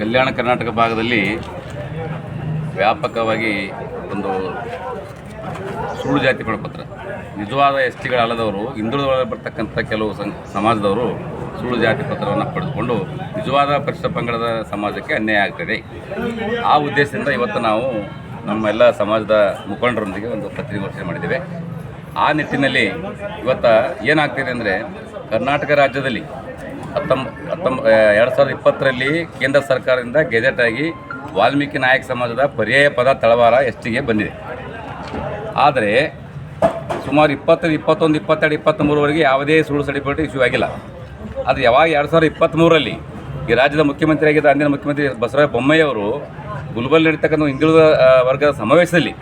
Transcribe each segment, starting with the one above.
ಕಲ್ಯಾಣ ಕರ್ನಾಟಕ ಭಾಗದಲ್ಲಿ ವ್ಯಾಪಕವಾಗಿ ಒಂದು ಸುಳ್ಳು ಜಾತಿ ಪ್ರಮಾಣಪತ್ರ ನಿಜವಾದ ಎಸ್ ಟಿಗಳಲ್ಲದವರು ಹಿಂದುಳಿದ ಬರ್ತಕ್ಕಂಥ ಕೆಲವು ಸಮಾಜದವರು ಸುಳ್ಳು ಜಾತಿ ಪತ್ರವನ್ನು ಪಡೆದುಕೊಂಡು ನಿಜವಾದ ಪರಿಶಿಷ್ಟ ಪಂಗಡದ ಸಮಾಜಕ್ಕೆ ಅನ್ಯಾಯ ಆಗ್ತದೆ. ಆ ಉದ್ದೇಶದಿಂದ ಇವತ್ತು ನಾವು ನಮ್ಮ ಎಲ್ಲ ಸಮಾಜದ ಮುಖಂಡರೊಂದಿಗೆ ಒಂದು ಪತ್ರಿಕಾಗೋಷ್ಠಿ ಮಾಡಿದ್ದೇವೆ. ಆ ನಿಟ್ಟಿನಲ್ಲಿ ಇವತ್ತು ಏನಾಗ್ತಿದೆ ಅಂದರೆ ಕರ್ನಾಟಕ ರಾಜ್ಯದಲ್ಲಿ ಹತ್ತೊಂಬ ಹತ್ತೊಂಬ ಎರಡು ಸಾವಿರದ ಇಪ್ಪತ್ತರಲ್ಲಿ ಕೇಂದ್ರ ಸರ್ಕಾರದಿಂದ ಗೆಜೆಟ್ ಆಗಿ ವಾಲ್ಮೀಕಿ ನಾಯಕ ಸಮಾಜದ ಪರ್ಯಾಯ ಪದ ತಳವಾರ ಎಸ್ ಟಿಗೆ ಬಂದಿದೆ. ಆದರೆ ಸುಮಾರು ಇಪ್ಪತ್ತೈದು ಇಪ್ಪತ್ತೊಂದು, ಇಪ್ಪತ್ತೆರಡು, ಇಪ್ಪತ್ತ್ಮೂರವರೆಗೆ ಯಾವುದೇ ಸುಳ್ಳು ಸರ್ಟಿಫಿಕೇಟ್ ಇಶ್ಯೂ ಆಗಿಲ್ಲ. ಅದು ಯಾವಾಗ ಎರಡು ಸಾವಿರದ ಇಪ್ಪತ್ತ್ಮೂರರಲ್ಲಿ ಈ ರಾಜ್ಯದ ಮುಖ್ಯಮಂತ್ರಿಯಾಗಿದ್ದ ಅಂದಿನ ಮುಖ್ಯಮಂತ್ರಿ ಬಸವರಾಜ ಬೊಮ್ಮಾಯಿ ಅವರು ಗುಲ್ಬಲ್ ನಡೀತಕ್ಕಂಥ ಹಿಂದುಳಿದ ವರ್ಗದ ಸಮಾವೇಶದಲ್ಲಿ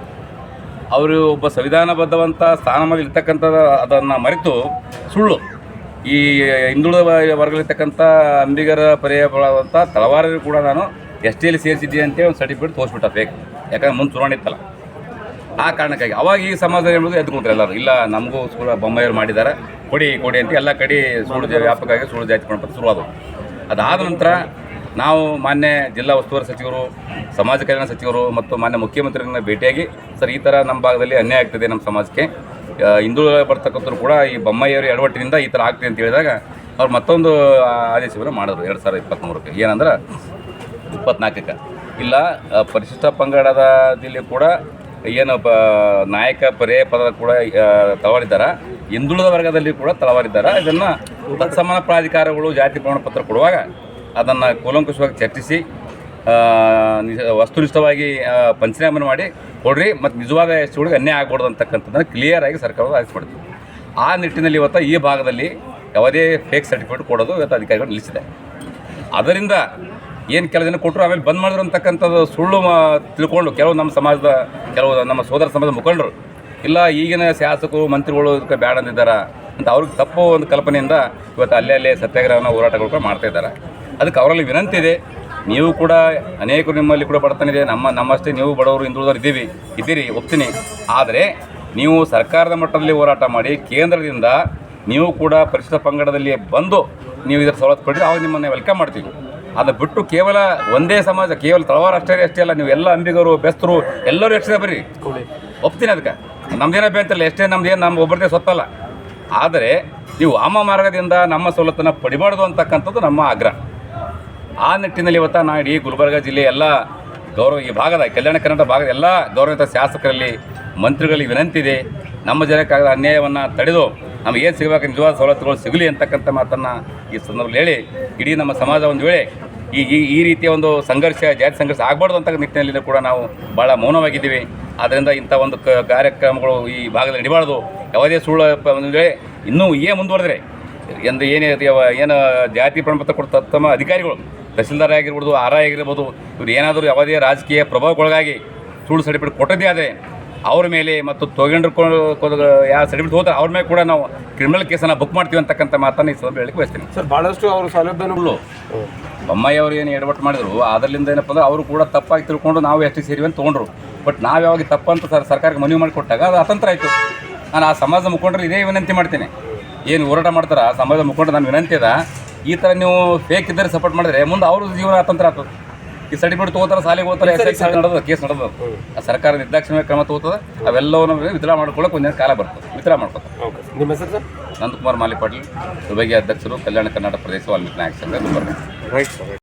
ಅವರು ಒಬ್ಬ ಸಂವಿಧಾನಬದ್ಧವಂಥ ಸ್ಥಾನಮಾನ ಇರ್ತಕ್ಕಂಥ ಅದನ್ನು ಮರೆತು ಸುಳ್ಳು ಈ ಹಿಂದುಳಿದ ವರ್ಗದಲ್ಲಿರ್ತಕ್ಕಂಥ ಅಂಬಿಗರ ಪರ್ಯಾಯವಾದಂಥ ತಳವಾರರು ಕೂಡ ನಾನು ಎಸ್ ಟಿಯಲ್ಲಿ ಸೇರಿಸಿದ್ದೀನಿ ಅಂತೇಳಿ ಒಂದು ಸರ್ಟಿಫಿಕೇಟ್ ತೋರಿಸ್ಬಿಟ್ಟ ಬೇಕು. ಯಾಕಂದ್ರೆ ಮುಂದೆ ಚುನಾವಣೆ ಇತ್ತಲ್ಲ. ಆ ಕಾರಣಕ್ಕಾಗಿ ಅವಾಗ ಈ ಸಮಾಜ ಎಂಬುದು ಎದ್ದು ಕೂತ್ರು ಎಲ್ಲರೂ. ಇಲ್ಲ, ನಮಗೂ ಕೂಡ ಬೊಮ್ಮಾಯಿಯವರು ಮಾಡಿದ್ದಾರೆ. ಕೊಡಿ ಕೊಡಿ ಅಂತ ಎಲ್ಲ ಕಡೆ ಸುಳ್ಳು ವ್ಯಾಪಕವಾಗಿ ಸುಳ್ಳು ಜಾತಿ ಮಾಡ್ಬೋದು ಶುರುವಾದವು. ಅದಾದ ನಂತರ ನಾವು ಮಾನ್ಯ ಜಿಲ್ಲಾ ಉಸ್ತುವಾರಿ ಸಚಿವರು, ಸಮಾಜ ಕಲ್ಯಾಣ ಸಚಿವರು ಮತ್ತು ಮಾನ್ಯ ಮುಖ್ಯಮಂತ್ರಿಗಳನ್ನ ಭೇಟಿಯಾಗಿ, ಸರ್, ಈ ಥರ ನಮ್ಮ ಭಾಗದಲ್ಲಿ ಅನ್ಯಾಯ ಆಗ್ತದೆ ನಮ್ಮ ಸಮಾಜಕ್ಕೆ. ಹಿಂದುಳಿದ ಬರ್ತಕ್ಕಂಥವ್ರು ಕೂಡ ಈ ಬೊಮ್ಮಯ್ಯವರು ಎಡವಟ್ಟಿನಿಂದ ಈ ಥರ ಆಗ್ತಿದೆ ಅಂತ ಹೇಳಿದಾಗ ಅವ್ರು ಮತ್ತೊಂದು ಆದೇಶವನ್ನು ಮಾಡಿದ್ರು ಎರಡು ಸಾವಿರದ ಇಪ್ಪತ್ತ್ಮೂರಕ್ಕೆ ಏನಂದ್ರೆ ಇಪ್ಪತ್ನಾಲ್ಕಕ್ಕೆ. ಇಲ್ಲ ಪರಿಶಿಷ್ಟ ಪಂಗಡದಲ್ಲಿ ಕೂಡ ಏನು ಪ ನಾಯಕ ಪರ್ಯಾಯ ಪದ ಕೂಡ ತಳವಾಡಿದ್ದಾರೆ ಹಿಂದುಳಿದ ವರ್ಗದಲ್ಲಿ ಕೂಡ ತಳವಾರಿದ್ದಾರೆ ಇದನ್ನು ತತ್ಸಮಾನ ಪ್ರಾಧಿಕಾರಗಳು ಜಾತಿ ಪ್ರಮಾಣ ಪತ್ರ ಕೊಡುವಾಗ ಅದನ್ನು ಕೂಲಂಕುಷವಾಗಿ ಚರ್ಚಿಸಿ ವಸ್ತುನಿಷ್ಠವಾಗಿ ಪಂಚನಾಮನ ಮಾಡಿ ಕೊಡ್ರಿ ಮತ್ತು ನಿಜವಾದ ಎಷ್ಟುಗಳಿಗೆ ಅನ್ಯಾಯ ಆಗ್ಬಾರ್ದು ಅಂತಕ್ಕಂಥದ್ದನ್ನು ಕ್ಲಿಯರಾಗಿ ಸರ್ಕಾರದ ಆದೇಶ ಮಾಡಿದ್ವಿ ಆ ನಿಟ್ಟಿನಲ್ಲಿ ಇವತ್ತು ಈ ಭಾಗದಲ್ಲಿ ಯಾವುದೇ ಫೇಕ್ ಸರ್ಟಿಫಿಕೇಟ್ ಕೊಡೋದು ಇವತ್ತು ಅಧಿಕಾರಿಗಳು ನಿಲ್ಲಿಸಿದೆ. ಅದರಿಂದ ಏನು ಕೆಲವು ಜನ ಕೊಟ್ಟರು ಆಮೇಲೆ ಬಂದ್ ಮಾಡಿದ್ರು ಅಂತಕ್ಕಂಥದ್ದು ಸುಳ್ಳು ಮಾ- ತಿಳ್ಕೊಂಡು ಕೆಲವು ನಮ್ಮ ಸಮಾಜದ, ಕೆಲವು ನಮ್ಮ ಸೋದರ ಸಮಾಜದ ಮುಖಂಡರು, ಇಲ್ಲ ಈಗಿನ ಶಾಸಕರು, ಮಂತ್ರಿಗಳು ಇದಕ್ಕೆ ಬ್ಯಾಡ ಅಂದಿದ್ದಾರೆ ಅಂತ ಅವ್ರಿಗೆ ತಪ್ಪು ಒಂದು ಕಲ್ಪನೆಯಿಂದ ಇವತ್ತು ಅಲ್ಲೇ ಅಲ್ಲೇ ಸತ್ಯಾಗ್ರಹನ ಹೋರಾಟಗಳು ಕೂಡ ಮಾಡ್ತಾ ಇದ್ದಾರೆ. ಅದಕ್ಕೆ ಅವರಲ್ಲಿ ವಿನಂತಿ ಇದೆ. ನೀವು ಕೂಡ ಅನೇಕರು ನಿಮ್ಮಲ್ಲಿ ಕೂಡ ಬಡತನ ಇದೆ. ನಮ್ಮ ನಮ್ಮಷ್ಟೇ ನೀವು ಬಡವರು ಹಿಂದುಳಿದವರು ಇದ್ದೀವಿ, ಇದ್ದೀರಿ, ಒಪ್ತೀನಿ. ಆದರೆ ನೀವು ಸರ್ಕಾರದ ಮಟ್ಟದಲ್ಲಿ ಹೋರಾಟ ಮಾಡಿ ಕೇಂದ್ರದಿಂದ ನೀವು ಕೂಡ ಪರಿಶಿಷ್ಟ ಪಂಗಡದಲ್ಲಿ ಬಂದು ನೀವು ಇದರ ಸವಲತ್ತು ಪಡೆದ್ರೆ ಅವಾಗ ನಿಮ್ಮನ್ನು ವೆಲ್ಕಮ್ ಮಾಡ್ತೀವಿ. ಅದು ಬಿಟ್ಟು ಕೇವಲ ಒಂದೇ ಸಮಾಜ, ಕೇವಲ ತಳವಾರ ಅಷ್ಟೇ ಅಷ್ಟೇ ಅಲ್ಲ, ನೀವು ಎಲ್ಲ ಅಂಬಿಗರು, ಬೆಸ್ತರು, ಎಲ್ಲರೂ ಎಷ್ಟೇ ಬರ್ರಿ. ಒಪ್ತೀನಿ ಅದಕ್ಕೆ. ನಮ್ದೇನೋ ಬೇಂತಲ್ಲ, ಎಷ್ಟೇ ನಮ್ದೇನು ನಮ್ಮ ಒಬ್ಬರದೇ ಸೊತ್ತಲ್ಲ ಆದರೆ ನೀವು ವಾಮ ಮಾರ್ಗದಿಂದ ನಮ್ಮ ಸವಲತ್ತನ್ನು ಪಡಿಬಾರ್ದು ಅಂತಕ್ಕಂಥದ್ದು ನಮ್ಮ ಆಗ್ರಹ. ಆ ನಿಟ್ಟಿನಲ್ಲಿ ಇವತ್ತು ನಾ ಇಡೀ ಗುಲ್ಬರ್ಗ ಜಿಲ್ಲೆ ಎಲ್ಲ ಗೌರವ ಈ ಭಾಗದ ಕಲ್ಯಾಣ ಕರ್ನಾಟಕ ಭಾಗದ ಎಲ್ಲ ಗೌರವಿತ ಶಾಸಕರಲ್ಲಿ, ಮಂತ್ರಿಗಳಿಗೆ ವಿನಂತಿ ಇದೆ. ನಮ್ಮ ಜನಕ್ಕಾಗದ ಅನ್ಯಾಯವನ್ನು ತಡೆದು ನಮಗೆ ಏನು ಸಿಗಬೇಕು ನಿಜವಾದ ಸವಲತ್ತುಗಳು ಸಿಗಲಿ ಅಂತಕ್ಕಂಥ ಮಾತನ್ನು ಈ ಸಂದರ್ಭದಲ್ಲಿ ಹೇಳಿ, ಇಡೀ ನಮ್ಮ ಸಮಾಜ ಒಂದು ವೇಳೆ ಈ ಈ ಈ ರೀತಿಯ ಒಂದು ಸಂಘರ್ಷ, ಜಾತಿ ಸಂಘರ್ಷ ಆಗಬಾರ್ದು ಅಂತ ನಿಟ್ಟಿನಲ್ಲಿ ಕೂಡ ನಾವು ಭಾಳ ಮೌನವಾಗಿದ್ದೀವಿ. ಆದ್ದರಿಂದ ಇಂಥ ಒಂದು ಕಾರ್ಯಕ್ರಮಗಳು ಈ ಭಾಗದಲ್ಲಿ ನಡಿಬಾರ್ದು. ಯಾವುದೇ ಸುಳ್ಳು ಒಂದು ವೇಳೆ ಇನ್ನೂ ಏ ಮುಂದುವರೆದ್ರೆ, ಎಂದು ಏನೇ ಏನು ಜಾತಿ ಪ್ರಮಾಣಪತ್ರ ಕೊಡ್ತ ತಮ್ಮ ಅಧಿಕಾರಿಗಳು ತಹಸೀಲ್ದಾರ್ ಆಗಿರ್ಬೋದು ಆರ್ ಆಗಿರ್ಬೋದು ಇವ್ರು ಏನಾದರೂ ಯಾವುದೇ ರಾಜಕೀಯ ಪ್ರಭಾವಕ್ಕೊಳಗಾಗಿ ಸುಳ್ಳು ಸರ್ಟಿಫಿಕೇಟ್ ಕೊಟ್ಟದ್ದೇ ಆದರೆ ಅವ್ರ ಮೇಲೆ ಮತ್ತು ತೊಗೊಂಡ್ರು ಯಾರು ಸರ್ಟಿಫಿಕೇಟ್ ಹೋದ್ರೆ ಅವ್ರ ಮೇಲೆ ಕೂಡ ನಾವು ಕ್ರಿಮಿನಲ್ ಕೇಸನ್ನು ಬುಕ್ ಮಾಡ್ತೀವಿ ಅಂತಕ್ಕಂಥ ಮಾತನ್ನು ಈ ಸಂದರ್ಭ ಹೇಳಿಕ್ಕೆ ಬಯಸ್ತೀನಿ. ಸರ್ ಭಾಳಷ್ಟು ಅವರು ಸೌಲಭ್ಯಗಳು ಬೊಮ್ಮಾಯಿ ಅವರು ಏನು ಎಡವಟ್ಟು ಮಾಡಿದ್ರು ಅದರಿಂದ ಏನಪ್ಪ ಅಂದ್ರೆ ಅವರು ಕೂಡ ತಪ್ಪಾಗಿ ತಿಳ್ಕೊಂಡು ನಾವು ಎಷ್ಟು ಸೇರಿವಿ ಅಂತ ತೊಗೊಂಡ್ರು. ಬಟ್ ನಾವು ಯಾವಾಗ ತಪ್ಪಂತ ಸರ್ ಸರ್ಕಾರಕ್ಕೆ ಮನವಿ ಮಾಡಿಕೊಟ್ಟಾಗ ಅದು ಅತಂತ್ರ ಆಯಿತು. ನಾನು ಆ ಸಮಾಜದ ಮುಖಂಡರು ಇದೇ ವಿನಂತಿ ಮಾಡ್ತೇನೆ. ಏನು ಹೋರಾಟ ಮಾಡ್ತಾರ ಆ ಸಮಾಜದ ಮುಖಂಡರು ನಾನು ವಿನಂತಿ ಅದ ಈ ಥರ ನೀವು ಫೇಕ್ ಇದ್ದರೆ ಸಪೋರ್ಟ್ ಮಾಡಿದ್ರೆ ಮುಂದೆ ಅವ್ರ ಜೀವನ ಅತಂತ್ರ ಆಗ್ತದೆ. ಈ ಸರ್ಟಿಫಿಕೇಟ್ ತೊಗೋತಾರೆ ಸಾಲಿಗೆ ಹೋಗ್ತಾರೆ ಎಸ್ ನಡೆದ ಕೇಸ್ ನಡೆದ ಆ ಸರ್ಕಾರ ನಿರ್ದಾಕ್ಷಿಣ್ಯ ಕ್ರಮ ತಗೋತದೆ ಅವೆಲ್ಲವನ್ನು ವಿತ್ಡ್ರಾ ಮಾಡ್ಕೊಳ್ಳೋಕೆ ಒಂದಿನ ಕಾಲ ಬರ್ತದೆ. ವಿತ್ಡ್ರಾ ಮಾಡ್ಕೊತಾರೆ. ಓಕೆ. ನಿಮ್ಮ ಹೆಸರು ಸರ್? ನಂದಕುಮಾರ್ ಮಾಲಿ ಪಾಟೀಲ್ ದುಬೈಗೆ ಅಧ್ಯಕ್ಷರು ಕಲ್ಯಾಣ ಕರ್ನಾಟಕ ಪ್ರದೇಶ ವಾಲ್ಮೀಕಿ ನಾಯಕ ಸಂಘ ರೈಟ್ ಸರ್